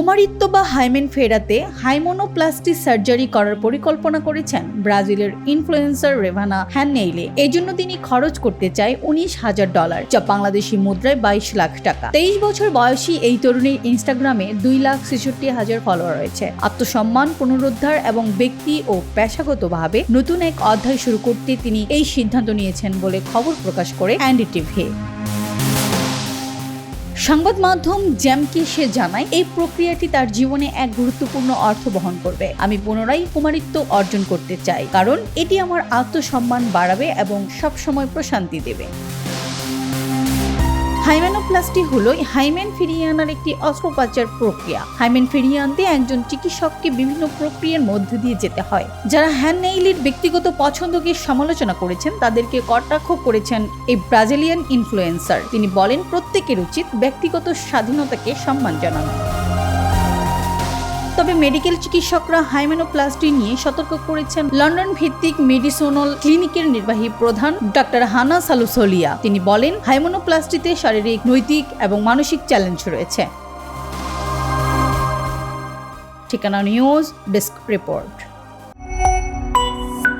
কুমারিত্ব বা হাইমেন ফেরাতে হাইমোনোপ্লাস্টি সার্জারি করার পরিকল্পনা করেছেন ব্রাজিলের ইনফ্লুয়েন্সার রেভানা হ্যাননেইলে এই জন্য তিনি খরচ করতে চায় উনিশ হাজার ডলার, যা বাংলাদেশি মুদ্রায় বাইশ লাখ টাকা। তেইশ বছর বয়সী এই তরুণীর ইনস্টাগ্রামে দুই লাখ ছেষট্টি হাজার ফলোয়ার রয়েছে। আত্মসম্মান, পুনরুদ্ধার এবং ব্যক্তি ও পেশাগতভাবে নতুন এক অধ্যায় শুরু করতে তিনি এই সিদ্ধান্ত নিয়েছেন বলে খবর প্রকাশ করে অ্যান্ডি টিভি সংবাদ মাধ্যম জ্যামকে সে জানায়, এই প্রক্রিয়াটি তার জীবনে এক গুরুত্বপূর্ণ অর্থ বহন করবে। আমি পুনরায় কুমারিত্ব অর্জন করতে চাই, কারণ এটি আমার আত্মসম্মান বাড়াবে এবং সবসময় প্রশান্তি দেবে। হাইমেনোপ্লাস্টি হলো হাইমেন ফিরিয়ে আনার একটি অস্ত্রোপচার প্রক্রিয়া। হাইমেন ফিরিয়ে আনতে একজন চিকিৎসককে বিভিন্ন প্রক্রিয়ার মধ্যে দিয়ে যেতে হয়। যারা হ্যাননেইলির ব্যক্তিগত পছন্দকে সমালোচনা করেছেন, তাদেরকে কটাক্ষ করেছেন এই ব্রাজিলিয়ান ইনফ্লুয়েন্সার। তিনি বলেন, প্রত্যেকের উচিত ব্যক্তিগত স্বাধীনতাকে সম্মান জানানো। তবে মেডিকেল চিকিৎসকরা হাইমেনোপ্লাস্টি নিয়ে সতর্ক করেছেন লন্ডন ভিত্তিক মেডিসোনাল ক্লিনিকের নির্বাহী প্রধান ডক্টর হানা সালুসলিয়া। তিনি বলেন, হাইমোনোপ্লাস্টিতে শারীরিক, নৈতিক এবং মানসিক চ্যালেঞ্জ রয়েছে। ঠিকানা নিউজ, ডেস্ক রিপোর্ট।